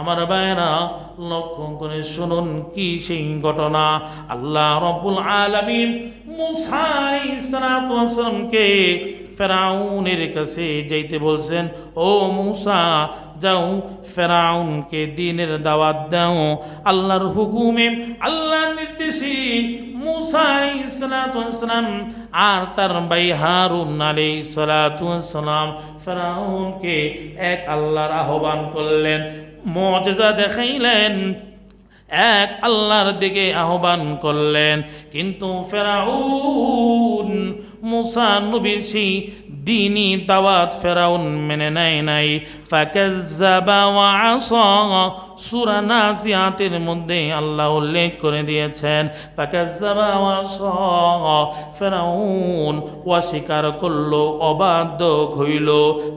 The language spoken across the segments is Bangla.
আমার ভাইয়েরা লক্ষ্য করে শুনুন কি সেই ঘটনা। আল্লাহ রব্বুল আলামিন মুসা ইসলামকে ফেরাউনের কাছে যাইতে বলছেন, ও মুসা, যাও ফেরাউনকে দিনের দাওয়াত দাও। আল্লাহর হুকুমে আল্লাহ নির্দেশে মুসা ইসলাম আর তার ভাই হারুন আলাই সালাম ফেরাউনকে এক আল্লাহর আহ্বান করলেন। মজা দেখাইলেন এক আল্লাহর দিকে আহ্বান করলেন। কিন্তু ফেরাউন মুসা নবীর সেই দিনই দাওয়াত ফেরাউন মেনে নেয় নাই। ফাকাজ্জাবা ওয়া আসা সূরা নাজিয়াতের মধ্যে আল্লাহ উল্লেখ করে দিয়েছেন, ফাকাজ্জাবা ওয়া আসা ফেরাউন অস্বীকার করল, অবাধ্য হইল।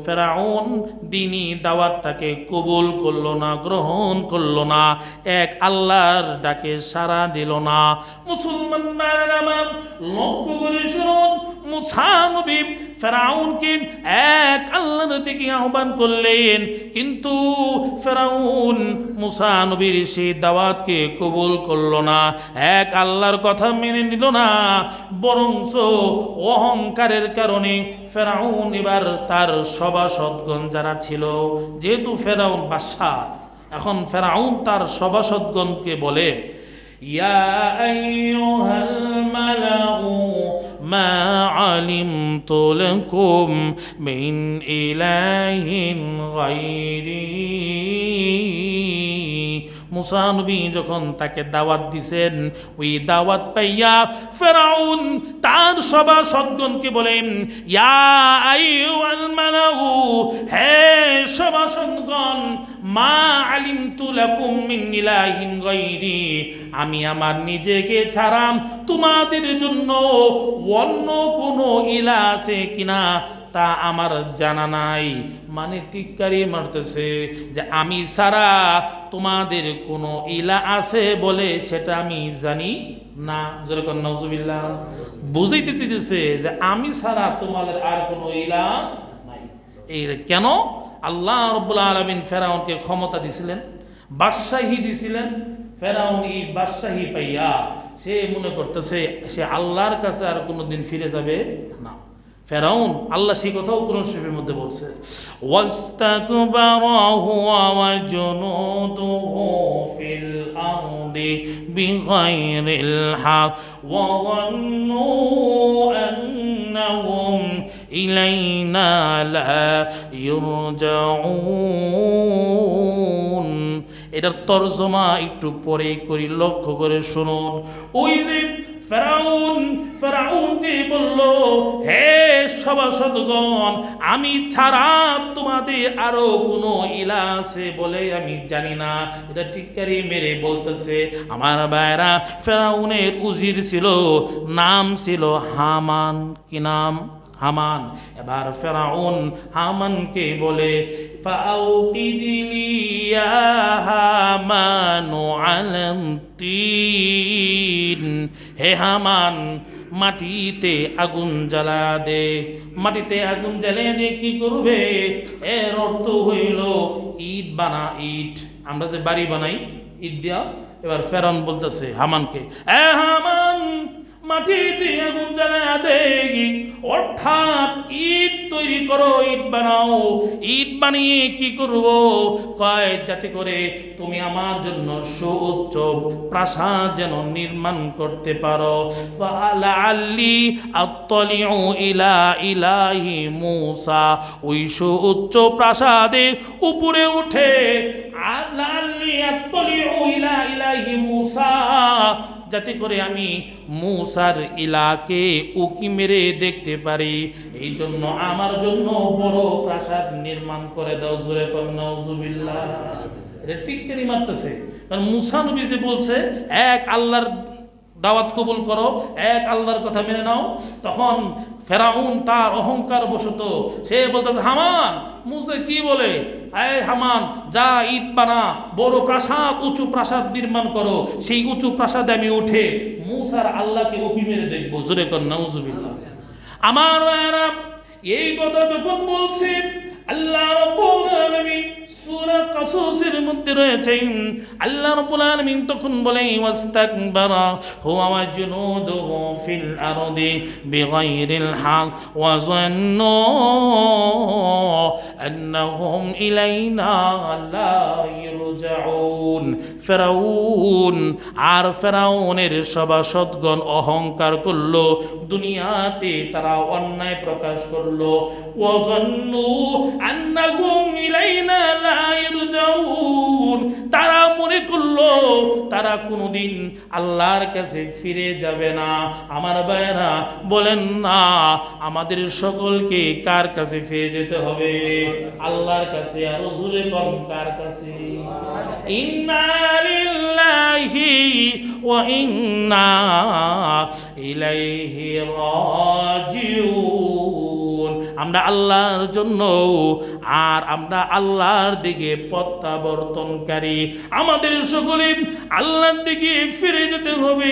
ফেরাউন দিনই দাওয়াতটাকে কবুল করল না, গ্রহণ করল না, এক আল্লাহর ডাকে সাড়া দিল না। মুসলমান লক্ষ্য করে শুনুন মুসা নবী ফেরাউনকে এক আল্লাহর দিকে আহ্বান করলেন। কিন্তু ফেরাউন মুসা নবীর সেই দাওয়াতকে কবুল করল না, এক আল্লাহর কথা মেনে নিল না। বরংস অহংকারের কারণে ফেরাউন এবার তার সভাসদগণ যারা ছিল, যেহেতু ফেরাউন বাদশাহ, এখন ফেরাউন তার সভাসদগণকে বলে, ইয়া আইয়ুহাল মালাউ মা আলিমতু লাকুম মিন ইলাহিন গায়রি মুসা নবী যখন তাকে দাওয়াত দিছেন, ওই দাওয়াত পাইয়া ফেরাউন তার সভা সদ্গণকে বলেন, ইয়া আইয়ুহাল মালাউ, হে সভা সদ্গণ, মা আলিমতু লাকুম মিন ইলাহিন আমি আমার নিজেকে ছাড়াম তোমাদের জন্য অন্য কোনো ইলা আছে কিনা? তা আমার জানা নাই। মানে টিক্কারি মারতেছে যে আমি ছাড়া তোমাদের কোনো ইলা আছে বলে সেটা আমি জানি না। যেরকম নজুবিল্লাহ বুঝাইতে চেয়েছে যে আমি ছাড়া তোমাদের আর কোনো ইলা নাই। এই কেন? আল্লাহ রব্বুল আলমিন ফেরাউনকে ক্ষমতা দিছিলেন, বাদশাহী দিছিলেন। ফেরাউন এই বাদশাহী পাইয়া সে মনে করতেছে, সে আল্লাহর কাছে আর কোনোদিন ফিরে যাবে না। ফেরাউন, আল্লাহ সেই কথাও কোরআন শরীফের মধ্যে বলছে ইলাইনা এটার তর্জমা একটু পরে করি, লক্ষ্য করে শুনুন। ওই ফেরাউন ফেরাউন যে বলল, হে সভাসদগণ আমি ছাড়া তোমাদের আরও কোনো ইলা আছে বলে আমি জানি না। এটা টিক্কারি মেরে বলতেছে। আমার ভাইরা ফেরাউনের উজির ছিল, নাম ছিল হামান। কি নাম? হামান। এবার ফেরাউন হামানকে বলে, ফাউকিদিলি ইয়া হামানু আলাম তিন হে হামান, মাটিতে আগুন জ্বালা দে। মাটিতে আগুন জ্বালিয়ে দে, কি করবে? এর অর্থ হইল ইট বানা ইট। আমরা যে বাড়ি বানাই, ইট দিয়া, এবার ফেরন বলতেছে হামানকে, এ হামান মাটিতে আগুন জ্বালা দেগি অর্থাৎ ইট তৈরি করো, ইট বানাও। ইট বানিয়ে কি করব? কয়, যাতে করে তুমি আমার জন্য সুউচ্চ প্রাসাদ যেন নির্মাণ করতে পারো। আল্লি ইলা ইলাহি মুসা। ওই সুউচ্চ প্রাসাদের উপরে উঠে আল্লি আত্তলিউ ইলা ইলাহি মুসা। যাতে করে আমি মূসার ইলাকে উকি মেরে দেখতে পারি। এই জন্য আমার জন্য বড় প্রাসাদ নির্মাণ করে দাও, জোরে কর নাউজুবিল্লাহ। এটা মারতেছে? কারণ মুসা নবী যে বলছে, এক আল্লাহর দাওয়াত কবুল করো, এক আল্লাহর কথা মেনে নাও, তখন ফেরাউন তার অহংকার বশত সে বলতেছে, হামান, মুসে কি বলে? আয় হামান, যা ইট বানা বড় প্রাসাদ, উঁচু প্রাসাদ নির্মাণ করো। সেই উঁচু প্রাসাদে আমি উঠে মুসার আল্লাহকে উকি মেরে দেখব। জোরে কর, নাউজুবিল্লাহ। আমার এই কথা যখন বলছে, আল্লাহ রব্বুল আলামিন সূরা কাসসের মধ্যে রয়েছে আল্লাহ রাব্বুল আলামিন তখন বলে ওয়াস্তাকবারা হুয়া ওয়া জুনুদুহু ফিল আরদি বিগাইরিল হক ওয়া যান্নু আন্নাহুম ইলাইনা লা ফেরাউন, আর ফেরাউনের সভাসদগণ অহংকার করল, দুনিয়াতে তারা অন্যায় প্রকাশ করল। ওয়াজান্নু আন্নাহুম ইলাইনা লা ইরজাউন তারা কোনোদিন আল্লাহর কাছে ফিরে যাবে না। আমার ভাইয়েরা, বলেন না, আমাদের সকলকে কার কাছে ফিরে যেতে হবে? আল্লাহর কাছে আর জোরে কম কার কাছে? ইন্না লিল্লাহি ওয়া ইন্না ইলাইহি রাজিউন। আমরা আল্লাহর জন্য আর আমরা আল্লাহর দিকে প্রত্যাবর্তনকারী। আমাদের সকলে আল্লাহর দিকে ফিরে যেতে হবে।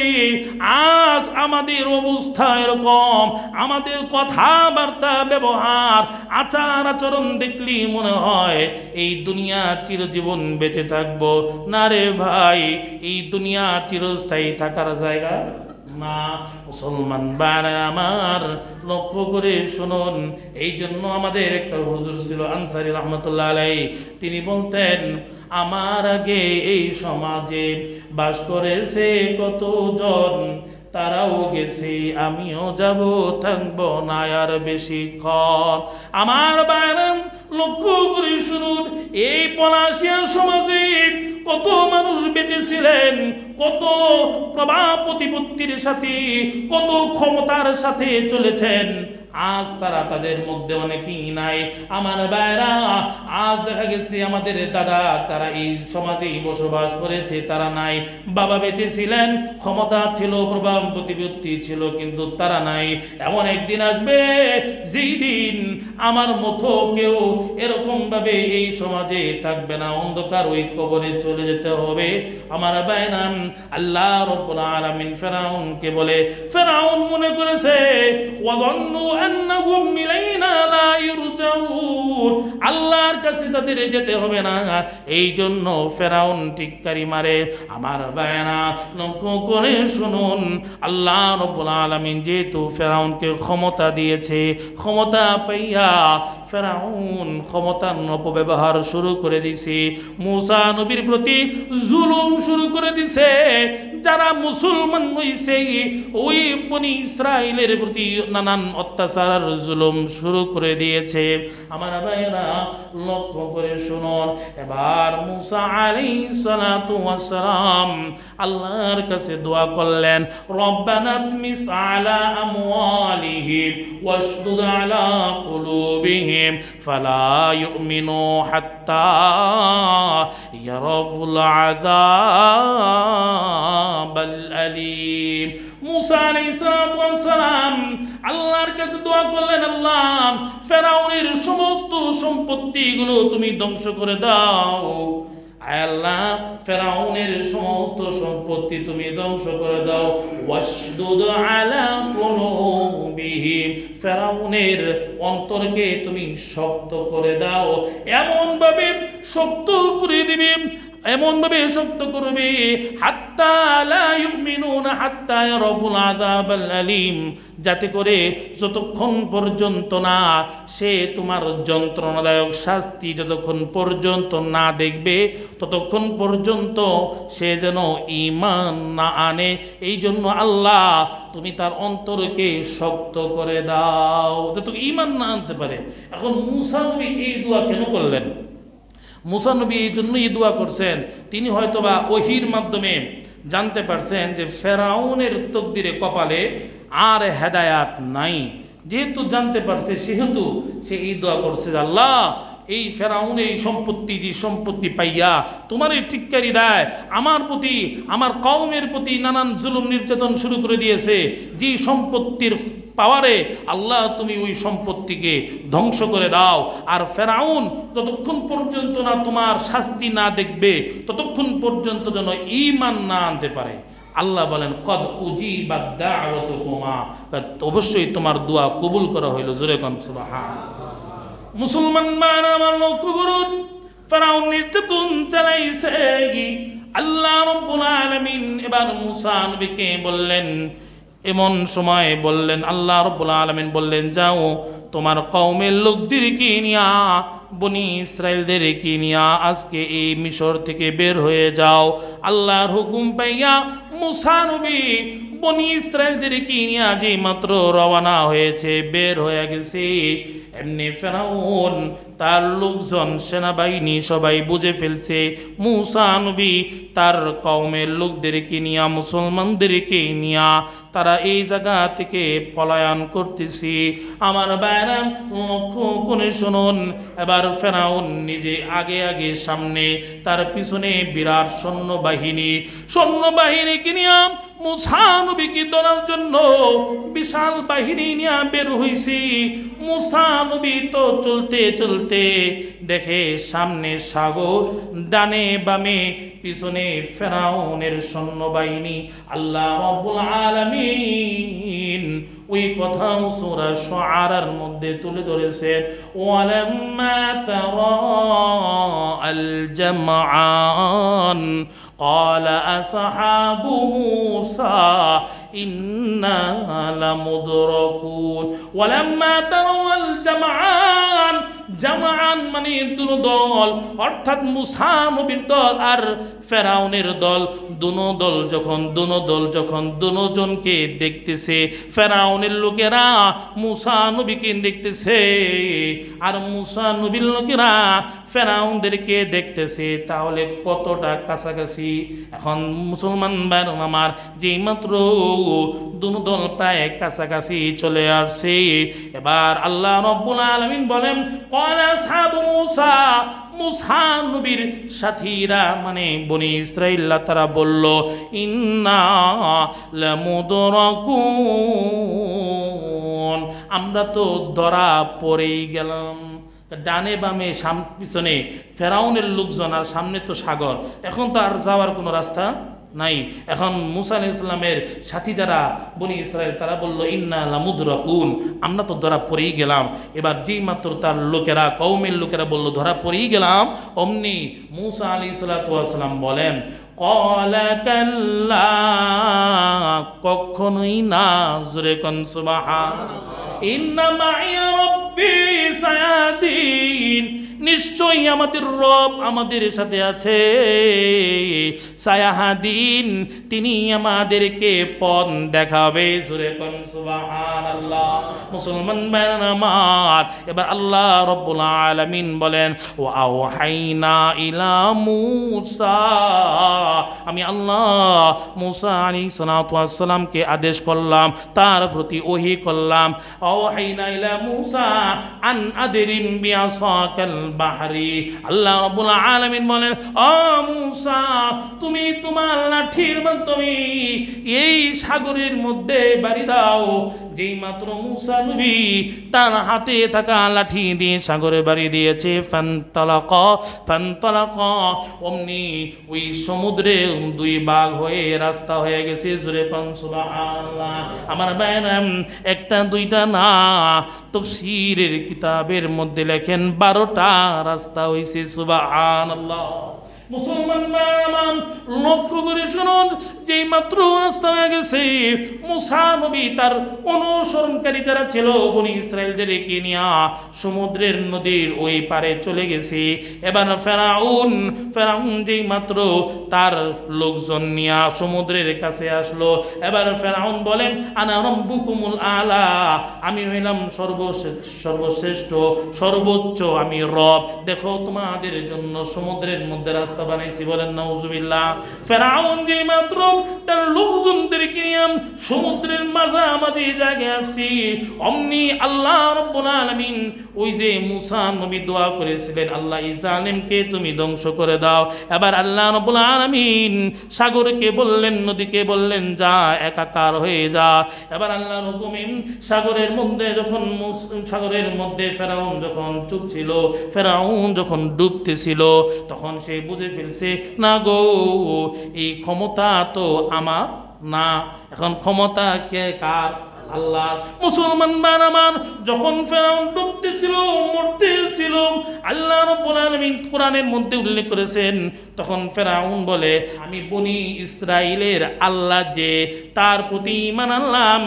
আজ আমাদের অবস্থা এরকম। আমাদের কথাবার্তা, ব্যবহার, আচার আচরণ দেখলি মনে হয় এই দুনিয়া চিরজীবন বেঁচে থাকব। না রে ভাই, এই দুনিয়া চিরস্থায়ী থাকার জায়গা না মুসলমান বারে আমার। লক্ষ্য করে শুনুন এই জন্য আমাদের একটা হুজুর ছিল আনসারি রহমতুল্লাহ আলাই তিনি বলতেন, আমার আগে এই সমাজে বাস করেছে কতজন? তারাও গেছে, আমিও যাব, থাকব না আর বেশিক্ষণ আমার বাইরাম লক্ষ্য করে শুনুন, এই পলাশিয়া সমাজে কত মানুষ বেঁচেছিলেন কত প্রভাব প্রতিপত্তির সাথে কত ক্ষমতার সাথে চলেছেন। আজ তারা তাদের মধ্যে অনেকেই নাই। আমার ভাইরা আজ দেখা গেছে আমাদের দাদা, তারা এই সমাজেই বসবাস করেছে, তারা নাই। বাবা বেঁচে ছিলেন, ক্ষমতা ছিল প্রভাব প্রতিপত্তি ছিল, কিন্তু তারা নাই। এমন একদিন আসবে, যেই দিন আমার মতো কেউ এরকম ভাবে এই সমাজে থাকবে না। অন্ধকার ওই কবরে চলে যেতে হবে। আমার বাইনাম আল্লাহ রব্বুল আলামিন ফেরাউনকে বলে, ফেরাউন মনে করেছে, ওয়াদন্নু আন্নাহুম ইলাইনা লা ইরজাউন। আল্লাহর কাছে তাদের যেতে হবে না। এই জন্য ফেরাউন টিক্কারি মারে। আমার বায়না লক্ষ্য করে শুনুন। আল্লাহ রব্বুল আলামিন যেহেতু ফেরাউনকে ক্ষমতা দিয়েছে, ক্ষমতা পাইয়া ফেরাউন ক্ষমতার অপব্যবহার শুরু করে দিছে। মুসা নবীর প্রতি জুলুম শুরু করে দিছে। যারা মুসলমান হইছে ওই বনি ইসরায়েলের প্রতি নানান অত্যাচার জুলুম শুরু করে দিয়েছে। আমার ভাইয়েরা, লক্ষ্য করে শুনুন। এবার মুসা ওয়াস সালাম আল্লাহর কাছে দোয়া করলেন, রব্বানা তমিস আলা আমওয়ালিহিম ওয়াশদুদ আলা কুলুবিহিম ফালা ইউমিনু হাত্তা ইয়ারাফুল আযাবাল আলীম। মুসা আলাইহিস আল্লাহর কাছে দোয়া করলেন, আল্লাহ, ফেরাউনের সমস্ত সম্পত্তিগুলো তুমি ধ্বংস করে দাও। আল্লাহ, ফেরাউনের সমস্ত সম্পত্তি তুমি ধ্বংস করে দাও। ওয়াসদুদ আলা কুলুবিহিম ফেরাউনের অন্তরকে তুমি শক্ত করে দাও। এমন ভাবে শক্ত করে দিবে এমন ভাবে শক্ত করবে, হাত্তা আলীম, যাতে করে যতক্ষণ পর্যন্ত না সে তোমার যন্ত্রণাদায়ক শাস্তি যতক্ষণ পর্যন্ত না দেখবে, ততক্ষণ পর্যন্ত সে যেন ইমান না আনে। এই জন্য আল্লাহ তুমি তার অন্তরকে শক্ত করে দাও, যত ঈমান না আনতে পারে। এখন মুসা নবী এই দোয়া কেন করলেন? মুসা নবী এই জন্য এই দোয়া করছেন। তিনি হয়তোবা ওহির মাধ্যমে জানতে পারছেন যে ফেরাউনের তকদিরে কপালে আর হেদায়াত নাই। যেহেতু জানতে পারছে, সেহেতু সে এই দোয়া করছে আল্লাহ এই ফেরাউন এই সম্পত্তি, যে সম্পত্তি পাইয়া তোমার এই টিক্কারি দেয়, আমার প্রতি, আমার কওমের প্রতি নানান জুলুম নির্যাতন শুরু করে দিয়েছে, যে সম্পত্তির পাওয়ারে আল্লাহ তুমি ওই সম্পত্তিকে ধ্বংস করে দাও। আর ফেরাউন যতক্ষণ পর্যন্ত না তোমার শাস্তি না দেখবে, ততক্ষণ পর্যন্ত যেন ইমান না আনতে পারে। আল্লাহ বলেন, কদ উজি বা অবশ্যই তোমার দোয়া কবুল করা হইল। জোরে কন সুবহান মুসলমান মান আমার লক্ষ্য করুন। নির্যাতন চালাইছে আল্লাহ রব্বুল আলামিন। এবার মুসা নবীকে বললেন, এমন সময় বললেন, আল্লাহ রব্বুল আলামিন বললেন, যাও, তোমার কওমের লোকদেরকে নিয়া, বনি ইসরায়েলদেরকে নিয়া আজকে এই মিশর থেকে বের হয়ে যাও? আল্লাহর হুকুম পাইয়া মুসা নবী বনি ইসরায়েলদেরকে নিয়া যে মাত্র রওনা হয়েছে, বের হয়ে গেছে। এমনি ফেরাউন, তার লোকজন সেনাবাহিনী সবাই বুঝে ফেলছে, মুসা নবী তার কওমের লোকদেরকে নিয়া, মুসলমানদেরকে নিয়া তারা এই জায়গা থেকে পলায়ন করতেছি। আমার লক্ষ্য করে শুনুন, এবার ফেরাউন নিজে আগে আগে সামনে তার পিছনে বিরাট সৈন্যবাহিনী, সৈন্যবাহিনীকে নিয়ে মুসা নবীকে ধরার জন্য বিশাল বাহিনী নিয়ে বের হইছি। মুসা তো চলতে চলতে দেখে সামনে সাগর, ডানে বামে, পিছনে ফেরাউনের সৈন্যবাহিনী। আল্লাহ আলামিন ওই কথা সুরা শারার মধ্যে তুলে ধরেছে ওয়ালাম্মা তর আল জামআন ক্বালা আসহাবু মূসা ইন্না মানে দুনো দল, অর্থাৎ মুসা নবীর দল আর ফেরাউনের দল। দুনো দল যখন, দুনো দল যখন দুজনকে দেখতেছে, ফেরাউনের লোকেরা মুসা নবীকে দেখতেছে আর মুসা নবীর লোকেরা ফেরাউনদেরকে দেখতেছে, তাহলে কতটা কাছাকাছি? এখন মুসলমান ভাই আমার, যেই মাত্র দুনো দল প্রায় কাছাকাছি চলে আসছে। এবার আল্লাহ রব্বুল আলামিন বলেন মুসা নবীর সাথীরা মানে বনি ইসরাইল্লা তারা বলল, ইন্না আমরা তো ধরা পড়েই গেলাম। ডানে বামে সাম, পিছনে ফেরাউনের লোকজন আর সামনে তো সাগর। এখন তো আর যাওয়ার কোনো রাস্তা নাই। এখন মুসা আলাইহিস ইসলামের সাথী যারা বনি ইসরায়েল, তারা বলল, ইন্না লামুদরাকুন। আমরা তো ধরা পড়েই গেলাম। এবার যেই মাত্র তার লোকেরা কৌমের লোকেরা বলল, ধরা পড়েই গেলাম। অমনি মুসা আলী সাল্লাম বলেন, কলা কাল্লা, কখনোই না, জোরে কন সুবহান ইন্না মাইয়া রব্বি সায়াদিন। নিশ্চয়ই আমাদের রব আমাদের সাথে আছে। সায়াহাদিন, তিনি আমাদেরকে পথ দেখাবে। সুরে সুবহানাল্লাহ, মুসলমান আমার। এবার আল্লাহ রব্বুল আলামিন বলেন ও আও হাইনা ইলা মূসা। আমি আল্লাহ মুসা আলাইহিস সালাতু ওয়াস আদেশ করলাম, তার প্রতি ওহি করলাম। ও হাইনা ইলা মুসা আন আদরিম বিআসাকাল বাহরি। আল্লাহ রবুল আলমিন বলেন অ মুসা, তুমি তোমার লাঠির মাধ্যমে এই সাগরের মধ্যে বাড়ি দাও। যেই মাত্র মুসা নবী তার হাতে থাকা লাঠি দিয়ে সাগরে বাড়ি দিয়েছে, ফান্তালাক ফান্তালাক, অমনি ওই সমুদ্রে দুই বাঘ হয়ে রাস্তা হয়ে গেছে, জোরে পান, সুবহানাল্লাহ। আমার বাইরাম একটা দুইটা না তো তফসিরের কিতাবের মধ্যে লেখেন, বারোটা রাস্তা হয়েছে সুবহানাল্লাহ। মুসলমান লক্ষ্য শুনুন তার অনুসরণকারী যারা ছিল সমুদ্রের নদীর ওই পারে চলে গেছে। এবার ফেরাউন ফেরাউন তার লোকজন নিয়ে সমুদ্রের কাছে আসলো। এবার ফেরাউন বলেন, আনা রব্বুকুমুল আলা, আমি হইলাম সর্বশ্রেষ্ঠ সর্বশ্রেষ্ঠ, সর্বোচ্চ আমি রব। দেখো, তোমাদের জন্য সমুদ্রের মধ্যে রাস্তা বানাইছি, বলেন, নাউজুবিল্লাহ। ফেরাউন যে তার সমুদ্রের আসছি, অমনি আল্লাহ রব্বুল আলামিন ওই যে মুসা নবী দোয়া করেছিলেন, আল্লাহ ইজালিমকে তুমি ধ্বংস করে দাও। এবার আল্লাহ রব্বুল আলামিন সাগরকে বললেন, নদীকে বললেন, যা, একাকার হয়ে যা। এবার আল্লাহ হুকুমিন সাগরের মধ্যে যখন সাগরের মধ্যে ফেরাউন যখন চুপ ছিল, ফেরাউন যখন ডুবতেছিল তখন সে বুঝে ফেলছে না গো এই ক্ষমতা তো আমার না। এখন ক্ষমতা কে কার? আল্লাহ, মুসলমান বানামান যখন ফেরাউন ডুবতেছিল, মরতেছিল, আল্লাহ রব্বুল আলামিন কোরআনের মধ্যে উল্লেখ করেছেন, তখন ফেরাউন বলে, আমি বনি ইসরাইলের আল্লাহ যে, তার প্রতি ঈমান আনলাম,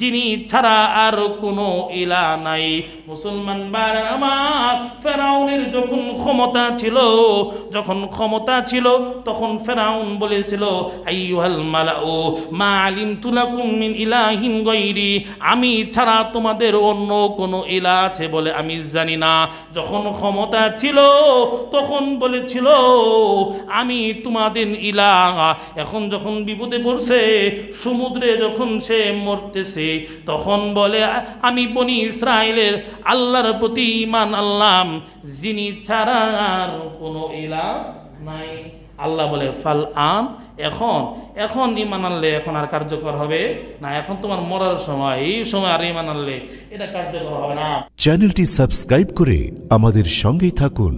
যিনি ছাড়া আর কোনো ইলা নাই। মুসলমান আমার, ফেরাউনের যখন ক্ষমতা ছিল, যখন ক্ষমতা ছিল, তখন ফেরাউন বলেছিল, আইয়ুহাল মালাউ, মা আলিমতু লাকুম মিন ইলাহিন গায়রি আমি ছাড়া তোমাদের অন্য কোনো ইলা আছে বলে আমি জানি না, যখন ক্ষমতা ছিল, তখন বলেছিল, আমি তোমাদের ইলা এখন যখন বিপদে পড়ছে, সমুদ্রে যখন সে মরতেছে, তখন বলে, আমি বনি ইসরায়েলের আল্লাহর প্রতি ইমান আল্লাম যিনি ছাড়া আর কোনো ইলা নাই। আল্লাহ বলে, ফাল আন, এখন এখন ইমান আনলে এখন আর কার্যকর হবে না, এখন তোমার মরার সময়, এই সময় আর ইমান আনলে এটা কার্যকর হবে না। চ্যানেলটি সাবস্ক্রাইব করে আমাদের সঙ্গেই থাকুন।